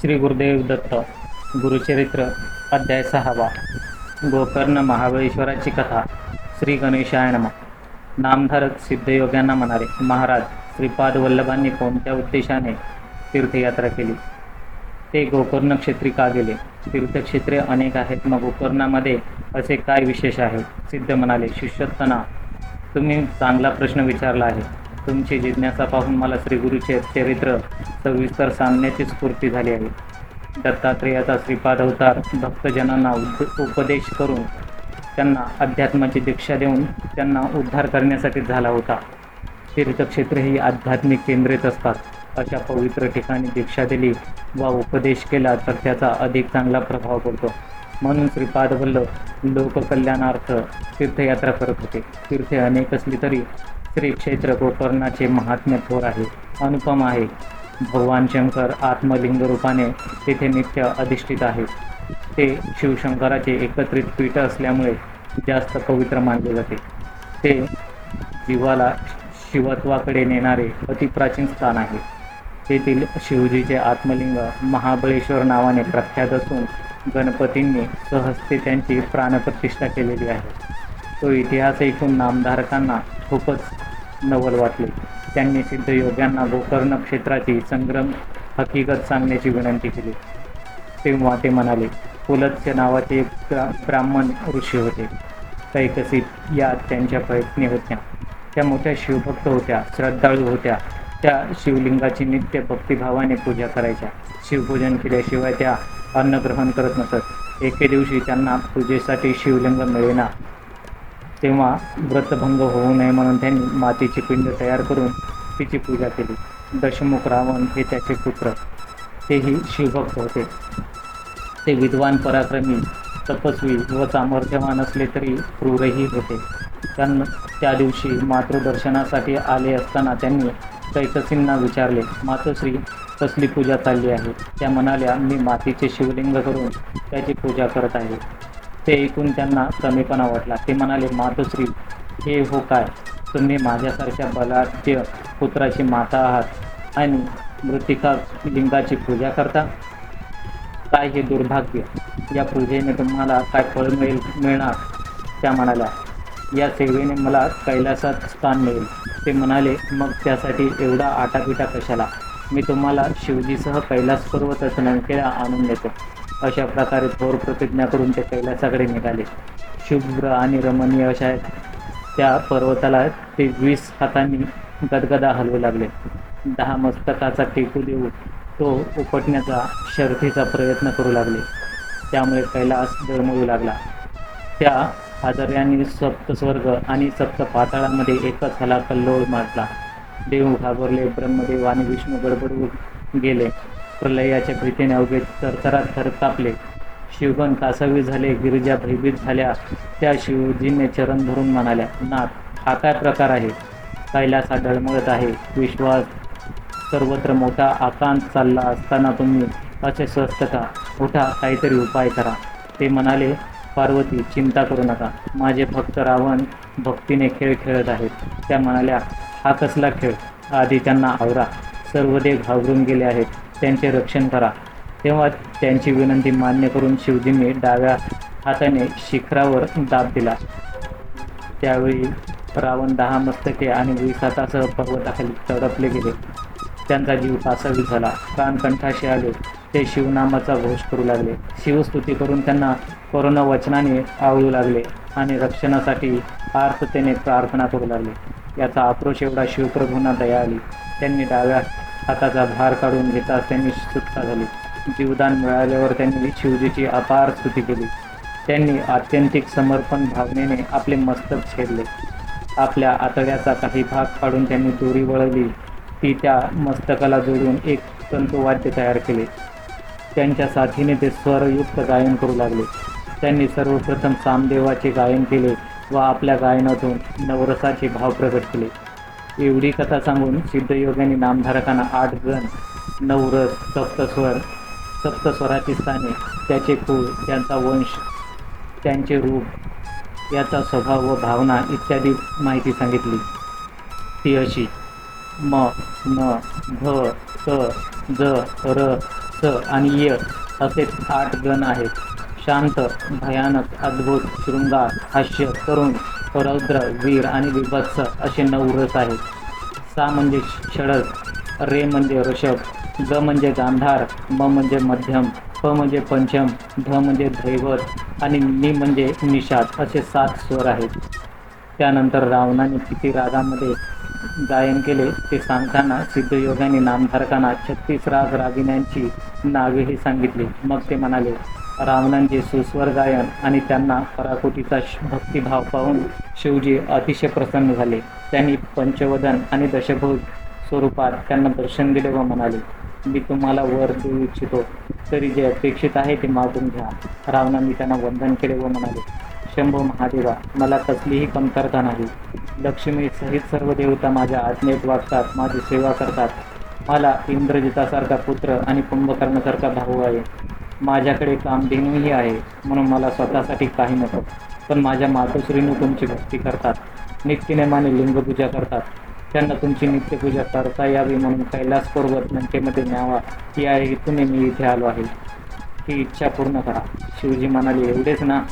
श्री गुरुदेव दत्त गुरुचरित्र अध्याय सहावा. गोकर्ण महाबळेश्वराची कथा श्री गणेशाय नम. नामधारक सिद्धयोग्यांना म्हणाले महाराज श्रीपाद वल्लभांनी कोणत्या उद्देशाने तीर्थयात्रा केली? ते गोकर्ण क्षेत्री का गेले? तीर्थक्षेत्रे अनेक आहेत मग गोकर्णामध्ये असे काय विशेष आहे? सिद्ध म्हणाले शिष्योत्तना तुम्ही चांगला प्रश्न विचारला आहे. तुमची जिज्ञासा पाहून मला श्रीगुरुचे चरित्र सविस्तर सांगण्याची स्फूर्ती झाली आहे. दत्तात्रेयाचा श्रीपाद अवतार भक्तजनांना उद उपदेश करून त्यांना अध्यात्माची दीक्षा देऊन त्यांना उद्धार करण्यासाठी झाला होता. तीर्थक्षेत्रे ही आध्यात्मिक केंद्रित असतात. अशा पवित्र ठिकाणी दीक्षा दिली वा उपदेश केला तर त्याचा अधिक चांगला प्रभाव पडतो. म्हणून श्रीपाद वल्लभ लोककल्याणार्थ तीर्थयात्रा करत होते. तीर्थे अनेक असली तरी श्री क्षेत्र गोकर्णाचे महात्म्य थोर आहे अनुपम आहे. भगवान शंकर आत्मलिंग रूपाने तेथे नित्य अधिष्ठित आहे ते शिवशंकराचे एकत्रित पीठ असल्यामुळे जास्त पवित्र मानले जाते. ते जीवाला शिवत्वाकडे नेणारे अतिप्राचीन स्थान आहे. तेथील शिवजीचे आत्मलिंग महाबळेश्वर नावाने प्रख्यात असून गणपतींनी सहस्ते त्यांची प्राणप्रतिष्ठा केलेली आहे. तो इतिहास ऐकून नामधारकांना खूपच नवल वाटले. त्यांनी सिद्धयोग्यांना गोकर्ण क्षेत्राची संग्रम हकीकत सांगण्याची विनंती केली. तेव्हा ते म्हणाले पुलत्स्य नावाचे एक ब्रा ब्राह्मण ऋषी होते. कैकसित या त्यांच्या प्रयत्नी होत्या. त्या मोठ्या शिवभक्त होत्या श्रद्धाळू होत्या. त्या शिवलिंगाची नित्य भक्तिभावाने पूजा करायच्या. शिवपूजन केल्याशिवाय त्या अन्न ग्रहण करत नसत. एके दिवशी त्यांना पूजेसाठी शिवलिंग मिळेना. तेव्हा व्रतभंग होऊ नये म्हणून त्यांनी मातीची पिंड तयार करून तिची पूजा केली. दशमुख रावण हे त्याचे पुत्र. तेही शिवभक्त होते. ते विद्वान पराक्रमी तपस्वी व सामर्थ्यवान असले तरी क्रूरही होते. त्यांना त्या दिवशी मातृदर्शनासाठी आले असताना त्यांनी कैकसींना विचारले मातोश्री कसली पूजा चालली आहे? त्या म्हणाल्या मी मातीचे शिवलिंग करून त्याची पूजा करत आहे. ते ऐकून त्यांना कमीपणा वाटला. ते म्हणाले मातोश्री हे हो काय? तुम्ही माझ्यासारख्या बलाढ्य पुत्राची माता आहात आणि मृतिका लिंगाची पूजा करता? काय हे दुर्भाग्य? या पूजेने तुम्हाला काय फळ मिळेल मिळणार? त्या म्हणाल्या या सेवेने मला कैलासात स्थान मिळेल. ते म्हणाले मग त्यासाठी एवढा आटापिटा कशाला? मी तुम्हाला शिवजीसह कैलास पर्वत लंकेला आणून देतो. अशा प्रकारे थोर प्रतिज्ञा करून ते कैलासाकडे निघाले. शुभ्र आणि रमणीय अशा त्या पर्वताला ते वीस हातांनी गदगदा हलवू लागले. दहा मस्तकाचा टेकू देऊन तो उपटण्याचा शर्थीचा प्रयत्न करू लागले. त्यामुळे कैलास दळमळू लागला. त्या आजार्यांनी सप्तस्वर्ग आणि सप्त पाताळामध्ये एकच हला कल्लोळ माजला देव घाबरले ब्रह्मदेव आणि विष्णू गडबडून गेले. प्रलयाच्या भीतीने अवघे तरतरात थर कापले शिवगण कासावी झाले गिरिजा भयभीत झाल्या. त्या शिवजीने चरण धरून म्हणाल्या नाथ हा काय प्रकार आहे? कैलासा डळमळत आहे. विश्वास सर्वत्र मोठा आकांत चालला असताना तुम्ही असे स्वस्त का? उठा काहीतरी उपाय करा. ते म्हणाले पार्वती चिंता करू नका. माझे भक्त रावण भक्तीने खेळ खेळत आहेत. त्या म्हणाल्या हा कसला खेळ? आधी त्यांना आवरा. सर्व देव घाबरून गेले आहेत. त्यांचे रक्षण करा. तेव्हा त्यांची विनंती मान्य करून शिवजींनी डाव्या हाताने शिखरावर दाब दिला. त्यावेळी रावण दहा मस्तके आणि वीस हातासह पर्वताखाली तडपले गेले. त्यांचा जीव कासावी झाला. प्राण कंठाशी आले. ते शिवनामाचा घोष करू लागले. शिवस्तुती करून त्यांना कोरोना वचनाने आवळू लागले आणि रक्षणासाठी आर्थतेने प्रार्थना करू लागले. याचा आक्रोश एवढा शिवप्रभूंना दया आली. त्यांनी डाव्या हाताचा भार काढून घेताच त्यांनी सुटका झाली. जीवदान मिळाल्यावर त्यांनी शिवजीची अपार स्तुती केली. त्यांनी आत्यंतिक समर्पण भावनेने आपले मस्तक छेदले. आपल्या आतड्याचा काही भाग काढून त्यांनी दोरी वळवली. ती त्या मस्तकाला जोडून एक तंतुवाद्य तयार केले. त्यांच्या साथीने ते स्वरयुक्त गायन करू लागले. त्यांनी सर्वप्रथम सामदेवाचे गायन केले व आपल्या गायनातून नवरसाचे भाव प्रकट केले. एवढी कथा सांगून सिद्धयोगांनी नामधारकांना आठ गण नवरस सप्तस्वर सप्तस्वराची स्थाने त्याचे कुळ त्यांचा वंश त्यांचे रूप याचा स्वभाव व भावना इत्यादी माहिती सांगितली. ती अशी म न ध स ज र स स आणि य असे आठ गण आहेत. शांत भयानक अद्भुत शृंगार हास्य तरुण परौद्र वीर आणि विभत्स असे नऊ रस आहेत. सा म्हणजे षडस रे म्हणजे ऋषभ ग म्हणजे गांधार म म्हणजे मध्यम प म्हणजे पंचम ध म्हणजे धैवत आणि नि म्हणजे निषाद असे सात स्वर आहेत. त्यानंतर रावणाने किती रागामध्ये गायन केले ते सांगताना सिद्धयोगाने नामधारकांना छत्तीस राग रागिण्यांची नावेही सांगितली. मग ते म्हणाले रावणांचे सुस्वर गायन आणि त्यांना पराकोटीचा श- भक्तिभाव पाहून शिवजी अतिशय प्रसन्न झाले. त्यांनी पंचवदन आणि दशभुज स्वरूपात त्यांना दर्शन दिले व म्हणाले मी तुम्हाला वर देऊ इच्छितो. तरी जे अपेक्षित आहे ते मागून घ्या. रावणांनी त्यांना वंदन केले व म्हणाले शंभो महादेवा मला कसलीही कमतरता नाही. लक्ष्मी सहित सर्व देवता माझ्या आज्ञेत वागतात माझी सेवा करतात. मला इंद्रजितासारखा पुत्र आणि कुंभकर्णासारखा भाऊ आहे. माझ्याकडे कामधेनूही आहे म्हणून मला स्वतःसाठी काही नको. पण माझ्या मातोश्रीने तुमची भक्ती करतात. नित्यनेमाने लिंगपूजा करतात. त्यांना तुमची नित्यपूजा करता यावी म्हणून कैलास पर्वत लंकेमध्ये न्यावा या हेतूने मी इथे आलो आहे. ही इच्छा पूर्ण करा. शिवजी म्हणाले एवढेच ना?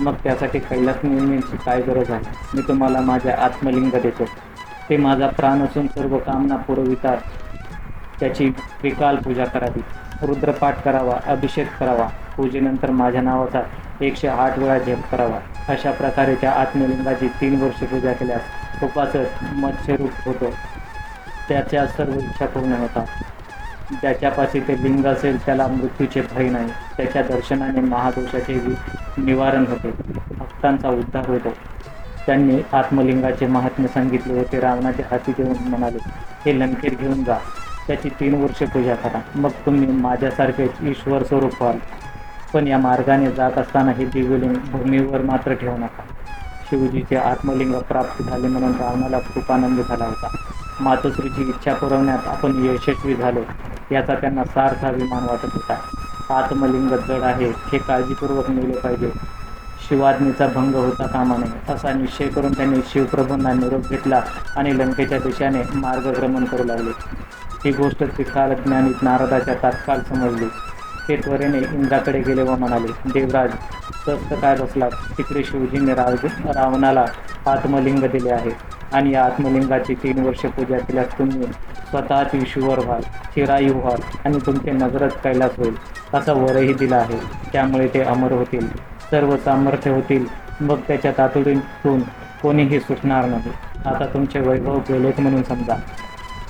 मग त्यासाठी कैलास निर्मितीची काय गरज आहे? मी तुम्हाला माझ्या आत्मलिंग देतो. ते माझा प्राण असून सर्व कामना पुरवितात. त्याची विकाल पूजा करावी. रुद्रपाठ करावा अभिषेक करावा पूजेनंतर माझ्या नावाचा एकशे आठ वेळा जप करावा. अशा प्रकारे त्या आत्मलिंगाची तीन वर्षे पूजा केल्यास उपासक मत्स्यरूप होतो. त्याच्या सर्व इच्छा पूर्ण होतात. ज्याच्यापाशी ते लिंग असेल त्याला मृत्यूचे भय नाही. त्याच्या दर्शनाने महादोषाचे निवारण होते. भक्तांचा उद्धार होतो. त्यांनी आत्मलिंगाचे महात्म्य सांगितले होते. रावणाचे हाती देऊन म्हणाले हे लंकेत घेऊन जा. त्याची तीन वर्षे पूजा करा. मग तुम्ही माझ्यासारखेच ईश्वर स्वरूप व्हाल. पण या मार्गाने जात असताना हे दिव्यलिंग भूमीवर मात्र ठेवू नका. शिवजीचे आत्मलिंग प्राप्त झाले म्हणून रावणाला खूप आनंद झाला होता. मातोश्रीची इच्छा पुरवण्यात आपण यशस्वी झालो. याचा त्यांना सार्थ अभिमान वाटत होता. आत्मलिंग जड आहे हे काळजीपूर्वक नेले पाहिजे. शिवाज्ञेचा भंग होता कामा नये असा निश्चय करून त्यांनी शिवप्रभूंना निरोप घेतला आणि लंकेच्या दिशेने मार्गक्रमण करू लागले. ही गोष्ट त्रिकालज्ञानीत नारदाच्या तात्काळ समजली. ते त्वरेने इंद्राकडे गेले व म्हणाले देवराज स्वस्त काय बसला? तिकडे शिवजीने राव रावणाला आत्मलिंग दिले आहे आणि या आत्मलिंगाची तीन वर्ष पूजा केल्यास तुम्ही स्वतःच ईश्वर व्हाल चिरायू व्हाल आणि तुमचे नजरच कैलास होईल असा वरही दिला आहे. त्यामुळे ते अमर होतील सर्व सामर्थ्य होतील. मग त्याच्या तातडीतून कोणीही सुटणार नाही. आता तुमचे वैभव गेलेत म्हणून समजा.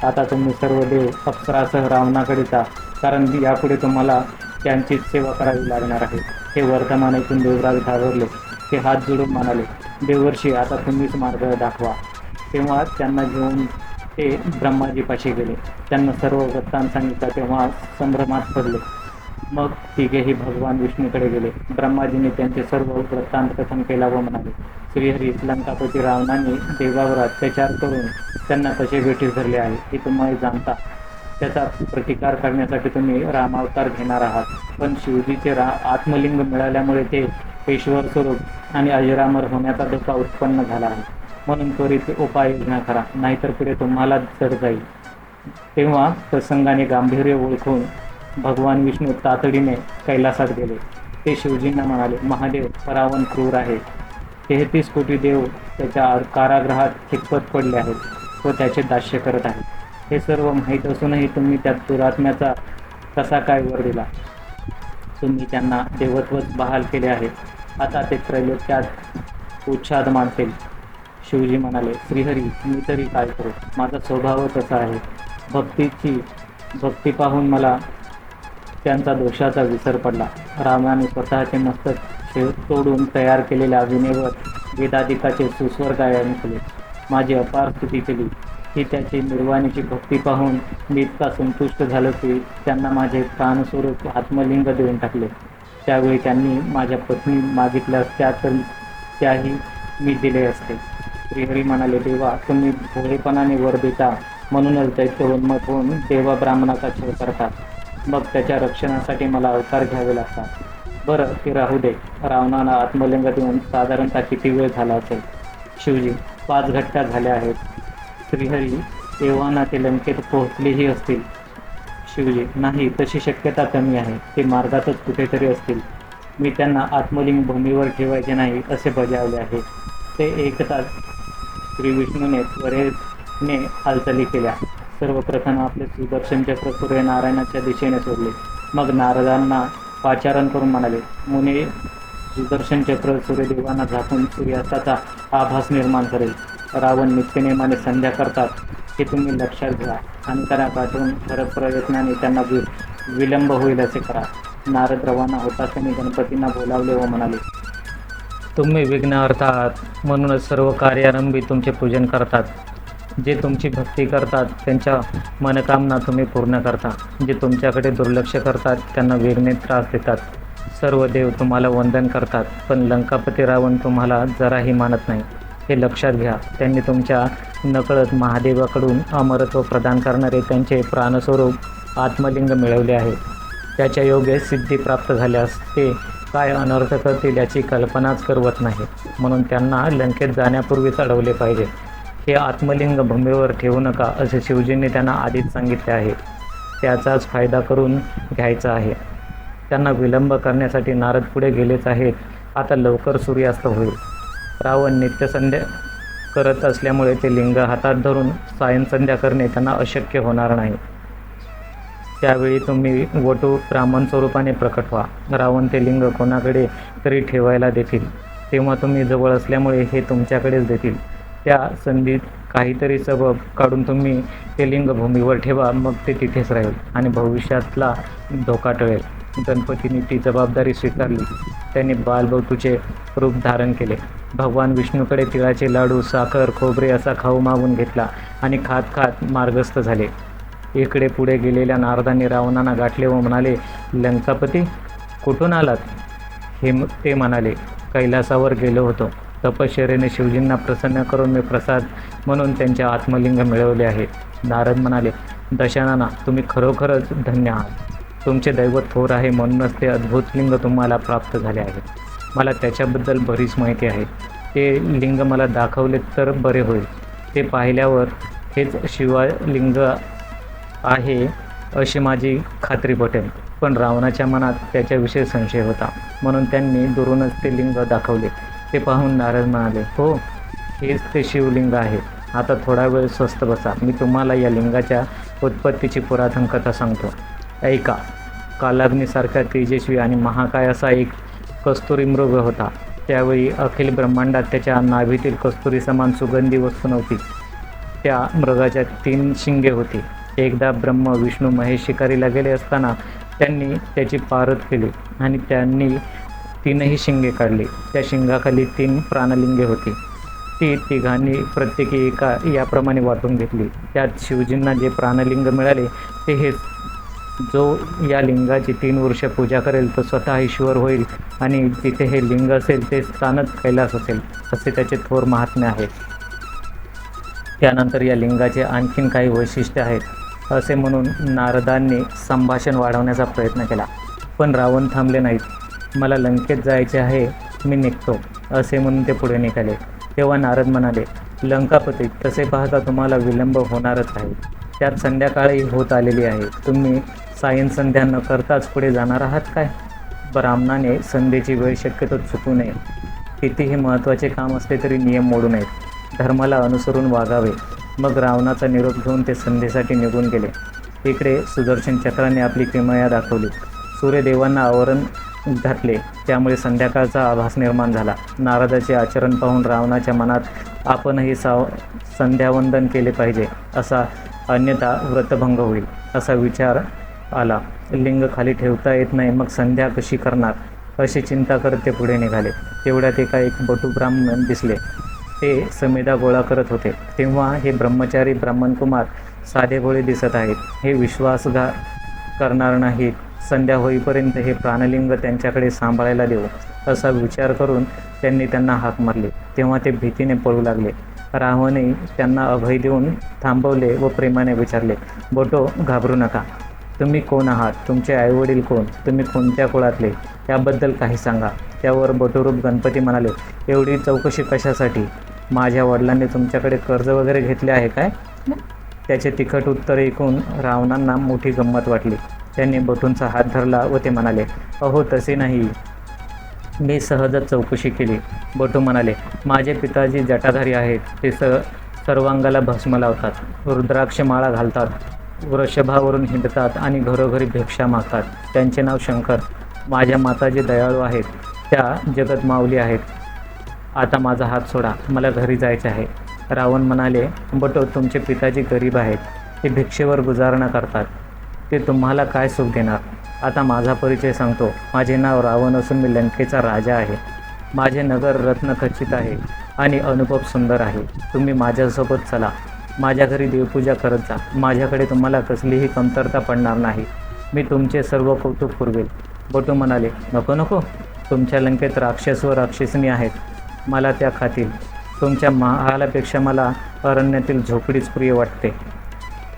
आता तुम्ही सर्व देव अप्सरासह रावणाकडे जा कारण यापुढे तुम्हाला त्यांचीच सेवा करावी लागणार आहे. हे वर्तमान ऐकून देवराज घाबरले. ते हात जोडून म्हणाले देवर्षी आता तुम्हीच मार्ग दाखवा. तेव्हा त्यांना घेऊन ते ब्रह्माजीपाशी गेले. त्यांना सर्व वृत्तांत सांगितलं तेव्हा संभ्रमात पडले. मग तिघेही भगवान विष्णूकडे गेले. ब्रह्माजीने त्यांचे सर्व वृत्तांत कथन केला व म्हणाले श्रीहरी लंकापती रावणाने देवावर अत्याचार करून त्यांना कसे वेठीस धरले आहे हे तुम्ही जाणता. त्याचा प्रतिकार करण्यासाठी तुम्ही रामावतार घेणार आहात. पण शिवजीचे रा आत्मलिंग मिळाल्यामुळे ते ईश्वर स्वरूप आणि अजरामर होण्याचा धोका उत्पन्न झाला आहे. म्हणून त्वरित उपाययोजना करा नाहीतर पुढे तुम्हाला जर जाईल. तेव्हा प्रसंगाने गांभीर्य ओळखून भगवान विष्णू तातडीने कैलासात गेले. ते शिवजींना म्हणाले महादेव परावन क्रूर आहे. तेहतीस कोटी देव त्याच्या कारागृहात खितपत पडले आहेत व त्याचे दास्य करत आहेत. हे सर्व माहीत असूनही तुम्ही त्या दुरात्म्याचा कसा काय वर दिला? तुम्ही त्यांना देवत्वच बहाल केले आहे. आता ते त्रैलोक्यात उच्छाद मानतील शिवजी म्हणाले श्रीहरी मी तरी काय करू? माझा स्वभावच असा आहे. भक्तीची भक्ती पाहून मला त्यांचा दोषाचा विसर पडला. रामाने स्वतःचे मस्तक शेव तोडून तयार केलेल्या विनेवर वेदाधिकाचे सुस्वर गायन केले. माझी अपार स्तुती केली. ही त्याची निर्वाणीची भक्ती पाहून मी इतका संतुष्ट झालो की त्यांना माझे प्राणस्वरूप आत्मलिंग देऊन टाकले. त्यावेळी त्यांनी माझ्या पत्नी मागितल्यास त्या तर त्याही मी दिले असते. श्रीहरी म्हणाले देवा तुम्ही भोळेपणाने वर देता. म्हणूनच दैत्योन्मत होऊन देवा ब्राह्मणाचा छळ करतात मग त्याच्या रक्षणासाठी मला अवतार घ्यावे लागतात. बरं ते राहू दे. रावणाला आत्मलिंग देऊन साधारणतः किती वेळ झाला असेल. शिवजी पाच घट्ट्या झाल्या आहेत. श्रीहरी एव्हाना ते लंकेत पोहोचलेही असतील. शिवजी नाही तशी शक्यता कमी आहे. ते मार्गातच कुठेतरी असतील. मी त्यांना आत्मलिंग भूमीवर ठेवायचे नाही असे बजावले आहे. ते एकताच श्री विष्णूने त्वरेने हालचाली केल्या. सर्वप्रथम आपले सुदर्शन चक्र सूर्यनारायणाच्या दिशेने सोडले. मग नारदांना पाचारण करून म्हणाले मुने सुदर्शन चक्र सूर्यदेवांना झाकून सूर्यास्ताचा आभास निर्माण करेल. रावण नित्यनेमाने संध्या करतात हे तुम्ही लक्षात घ्या. आणि त्यांना पाठवून खरं प्रयत्नाने त्यांना वि विलंब होईल असे करा. नारद रवाना होता त्यांनी गणपतींना बोलावले व म्हणाले तुम्ही विघ्नहर्ता आहात म्हणूनच सर्व कार्यारंभी तुमचे पूजन करतात. जे तुमची भक्ती करतात त्यांच्या मनकामना तुम्ही पूर्ण करता. जे तुमच्याकडे दुर्लक्ष करतात त्यांना वेगने त्रास देतात. सर्व देव तुम्हाला वंदन करतात पण लंकापती रावण तुम्हाला जराही मानत नाही. हे लक्षात घ्या त्यांनी तुमच्या नकळत महादेवाकडून अमरत्व प्रदान करणारे त्यांचे प्राणस्वरूप आत्मलिंग मिळवले आहे. त्याच्या योगे सिद्धी प्राप्त झाल्यास ते काय अनर्थ करतील याची कल्पनाच करवत नाही. म्हणून त्यांना लंकेत जाण्यापूर्वीच अडवले पाहिजे. हे आत्मलिंग भूमीवर ठेवू नका असे शिवजींनी त्यांना आधीच सांगितले आहे. त्याचाच फायदा करून घ्यायचा आहे. त्यांना विलंब करण्यासाठी नारद पुढे गेलेच आहेत. आता लवकर सूर्यास्त होईल. रावण नित्यसंध्या करत असल्यामुळे ते लिंग हातात धरून सायंसंध्या करणे त्यांना अशक्य होणार नाही. त्यावेळी तुम्ही वटू ब्राह्मण स्वरूपाने प्रकट व्हा. रावण ते लिंग कोणाकडे तरी ठेवायला देतील. तेव्हा तुम्ही जवळ असल्यामुळे हे तुमच्याकडेच देतील. त्या संधीत काहीतरी सबब काढून तुम्ही ते लिंगभूमीवर ठेवा मग ते तिथेच राहील आणि भविष्यातला धोका टळेल. गणपतीने ती जबाबदारी स्वीकारली. त्यांनी बालबौतूचे रूप धारण केले. भगवान विष्णूकडे तिळाचे लाडू साखर खोबरे असा खाऊ मागून घेतला आणि खात खात मार्गस्थ झाले. इकडे पुढे गेलेल्या नारदांनी रावणांना गाठले व म्हणाले लंकापती कुठून आलात? हे ते म्हणाले कैलासावर गेलो होतो. तपश्चर्याने शिवजींना प्रसन्न करून मी प्रसाद म्हणून त्यांचे आत्मलिंग मिळवले आहे. नारद म्हणाले दशानाना तुम्ही खरोखरच धन्य आहात. तुमचे दैवत थोर आहे म्हणूनच ते अद्भुत लिंग तुम्हाला प्राप्त झाले आहे मला त्याच्याबद्दल बरीच माहिती आहे. ते लिंग मला दाखवले तर बरे होईल. ते पाहिल्यावर हेच शिवलिंग आहे अशी माझी खात्री पटेल. पण रावणाच्या मनात त्याच्याविषयी संशय होता. म्हणून त्यांनी दुरूनच ते लिंग दाखवले. ते पाहून नारद म्हणाले हो हेच ते शिवलिंग आहे. आता थोडा वेळ स्वस्त बसा. मी तुम्हाला या लिंगाच्या उत्पत्तीची पुरातन कथा सांगतो. ऐका. कालाग्नीसारखा तेजस्वी आणि महाकाय असा एक कस्तुरी मृग होता. त्यावेळी अखिल ब्रह्मांडात त्याच्या नाभीतील कस्तुरी समान सुगंधी वस्तू नव्हती. त्या मृगाच्या तीन शिंगे होती. एकदा ब्रह्म विष्णू महेश शिकारीला गेले असताना त्यांनी त्याची पारत केली आणि त्यांनी तीनही शिंगे काढली. त्या शिंगाखाली तीन प्राणलिंगे होती. ती तिघांनी प्रत्येकी एका याप्रमाणे वाटून घेतली. त्यात शिवजींना जे प्राणलिंग मिळाले ते हेच जो या लिंगाची तीन वर्ष पूजा करेल तो स्वतः ईश्वर होईल आणि जिथे हे लिंग असेल ते स्थानच कैलास असेल असे त्याचे थोर महात्म्य आहे. त्यानंतर या लिंगाचे आणखीन काही वैशिष्ट्य आहेत असे म्हणून नारदांनी संभाषण वाढवण्याचा प्रयत्न केला. पण रावण थांबले नाहीत. मला लंकेत जायचे आहे मी निघतो असे म्हणून ते पुढे निघाले. तेव्हा नारद म्हणाले लंकापती तसे पाहता तुम्हाला विलंब होणारच आहे. त्यात संध्याकाळी होत आलेली आहे. तुम्ही सायन संध्या न करताच पुढे जाणार आहात काय? ब्राह्मणाने संध्येची वेळ शक्यतो चुकू नये. कितीही महत्त्वाचे काम असले तरी नियम मोडू नयेत. धर्माला अनुसरून वागावे. मग रावणाचा निरोप घेऊन ते संध्येसाठी निघून गेले. इकडे सुदर्शन चक्राने आपली किमया दाखवली. सूर्यदेवांना आवरण धरले त्यामुळे संध्याकाळचा आभास निर्माण झाला. नारदाचे आचरण पाहून रावणाच्या मनात आपणही साव संध्यावंदन केले पाहिजे असा अन्यथा व्रतभंग होईल असा विचार आला. लिंग खाली ठेवता येत नाही मग संध्या कशी करणार? अशी चिंता करत ते पुढे निघाले. तेवढ्यात एका एक बटू ब्राह्मण दिसले. ते समेदा गोळा करत होते. तेव्हा हे ब्रह्मचारी ब्राह्मणकुमार साधे भोळे दिसत आहेत. हे विश्वासघात करणार नाहीत. संध्या होईपर्यंत हे प्राणलिंग त्यांच्याकडे सांभाळायला देऊ असा विचार करून त्यांनी त्यांना हाक मारली. तेव्हा ते भीतीने पळू लागले. रावणे त्यांना अभय देऊन थांबवले व प्रेमाने विचारले बोटो घाबरू नका. तुम्ही कोण आहात? तुमचे आईवडील कोण? तुम्ही कोणत्या कुळातले? याबद्दल काही सांगा. त्यावर बटुरूप गणपती म्हणाले एवढी चौकशी कशासाठी? माझ्या वडिलांनी तुमच्याकडे कर्ज वगैरे घेतले आहे काय? त्याचे तिखट उत्तर ऐकून रावणांना मोठी गंमत वाटली. त्यांनी बटूंचा हात धरला व ते म्हणाले अहो तसे नाही. मी सहजच चौकशी केली. बटू म्हणाले माझे पिताजी जटाधारी आहेत. ते स सर्वांगाला भस्म लावतात. रुद्राक्ष माळा घालतात. वृषभावरून हिंडतात आणि घरोघरी भिक्षा मागतात. त्यांचे नाव शंकर. माझ्या माता जे दयाळू आहेत. त्या जगत माऊली आहेत. आता माझा हात सोडा. मला घरी जायचे आहे. रावण म्हणाले बटो तुमचे पिताजी गरीब आहेत. ते भिक्षेवर गुजारणा करतात. ते तुम्हाला काय सुख देणार? आता माझा परिचय सांगतो. माझे नाव रावण असून मी लंकेचा राजा आहे. माझे नगर रत्नखचित आहे आणि अनुभव सुंदर आहे. तुम्ही माझ्यासोबत चला. माझ्या घरी देवपूजा करत जा. माझ्याकडे तुम्हाला कसलीही कमतरता पडणार नाही. मी तुमचे सर्व कौतुक पुरवेल. बटू म्हणाले नको नको. तुमच्या लंकेत राक्षस व राक्षसिनी आहेत. मला त्या खातील. तुमच्या महालापेक्षा मला अरण्यातील झोपडीच प्रिय वाटते.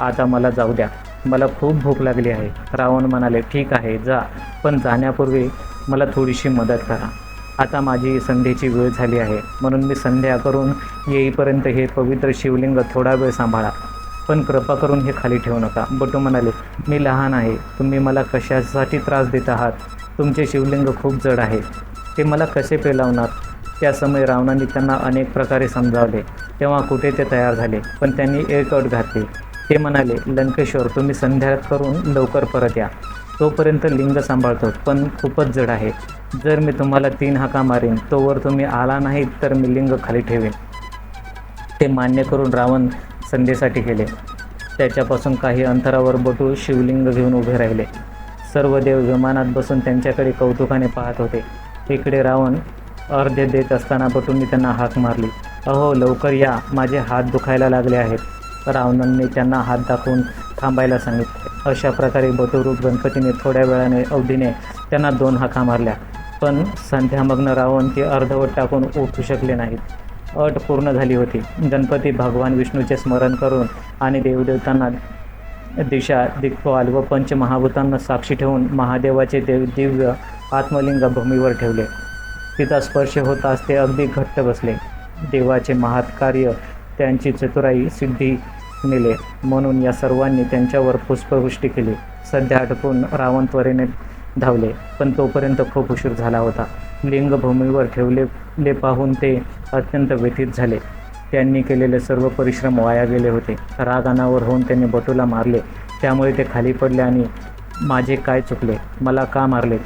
आता मला जाऊ द्या. मला खूप भूक लागली आहे. रावण म्हणाले ठीक आहे जा. पण जाण्यापूर्वी मला थोडीशी मदत करा. आता माझी संध्येची वेळ झाली आहे. म्हणून मी संध्या करून येईपर्यंत हे पवित्र शिवलिंग थोडा वेळ सांभाळा. पण कृपा करून हे खाली ठेवू नका. बटू म्हणाले मी लहान आहे. तुम्ही मला कशासाठी त्रास देत आहात? तुमचे शिवलिंग खूप जड आहे. ते मला कसे पेलावणार? त्या समय रावणाने त्यांना अनेक प्रकारे समजावले. तेव्हा कुठे ते तयार झाले पण त्यांनी एक अट घातली. ते म्हणाले लंकेश्वर तुम्ही संध्या करून लवकर परत या. तोपर्यंत लिंग सांभाळतो पण खूपच जड आहे. जर मी तुम्हाला तीन हाका मारेन तोवर तुम्ही आला नाही तर मी लिंग खाली ठेवेन. ते मान्य करून रावण संध्येसाठी गेले. त्याच्यापासून काही अंतरावर बटू शिवलिंग घेऊन उभे राहिले. सर्व देव विमानात बसून त्यांच्याकडे कौतुकाने पाहत होते. इकडे रावण अर्धे देत असताना बटूंनी त्यांना हाक मारली. अहो लवकर या. माझे हात दुखायला लागले आहेत. रावणांनी त्यांना हात दाखवून थांबायला सांगितले. अशा प्रकारे बटूरूप गणपतीने थोड्या वेळाने अवधीने त्यांना दोन हाका मारल्या. पण संध्यामग्न रावण ते अर्धवट टाकून उठू शकले नाहीत. अट पूर्ण झाली होती. गणपती भगवान विष्णूचे स्मरण करून आणि देवदेवतांना दिशा दिग्पाल व पंचमहाभूतांना साक्षी ठेवून महादेवाचे देव दिव्य आत्मलिंग भूमीवर ठेवले. तिचा स्पर्श होताच ते अगदी घट्ट बसले. देवाचे महात्कार्य त्यांची चतुराई सिद्धी नेले म्हणून या सर्वांनी त्यांच्यावर पुष्पवृष्टी केली. सध्या अटकून रावण त्वरेने धावले पण तोपर्यंत खूप उशीर झाला होता. लिंगभूमीवर ठेवलेले पाहून ते अत्यंत व्यथित झाले. त्यांनी केलेले सर्व परिश्रम वाया गेले होते. राग अनावर होऊन त्यांनी बटूला मारले. त्यामुळे ते खाली पडले आणि माझे काय चुकले? मला का मारले?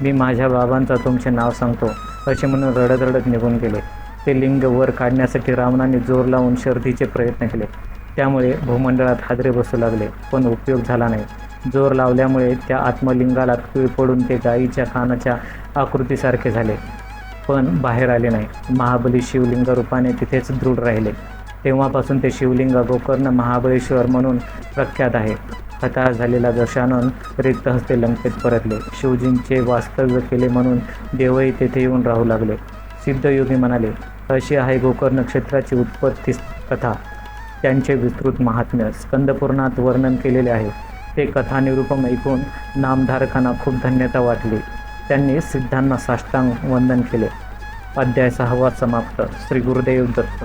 मी माझ्या बाबांचा तुमचे नाव सांगतो असे म्हणून रडत रडत निघून गेले. ते लिंग वर काढण्यासाठी रावणाने जोर लावून शर्दीचे प्रयत्न केले. त्यामुळे भूमंडळात हादरे बसू लागले पण उपयोग झाला नाही. जोर लावल्यामुळे त्या आत्मलिंगाला खीळ पडून ते गायीच्या कानाच्या आकृतीसारखे झाले पण बाहेर आले नाही. महाबली शिवलिंग रूपाने तिथेच दृढ राहिले. तेव्हापासून ते शिवलिंग गोकर्ण महाबळेश्वर म्हणून प्रख्यात आहे. हताश झालेला दशानन रिक्त हस्ते लंकेत परतले. शिवजींचे वास्तव्य केले म्हणून देवही तेथे येऊन राहू लागले. सिद्धयोगी म्हणाले अशी आहे गोकर्ण क्षेत्राची उत्पत्ती कथा. त्यांचे विस्तृत महात्म्य स्कंदपूर्णात वर्णन केलेले आहे. ते कथानिरूपम ऐकून नामधारकांना खूप धन्यता वाटली. त्यांनी सिद्धांना साष्टांग वंदन केले. अध्याय सहावा समाप्त. श्री गुरुदेव दत्त.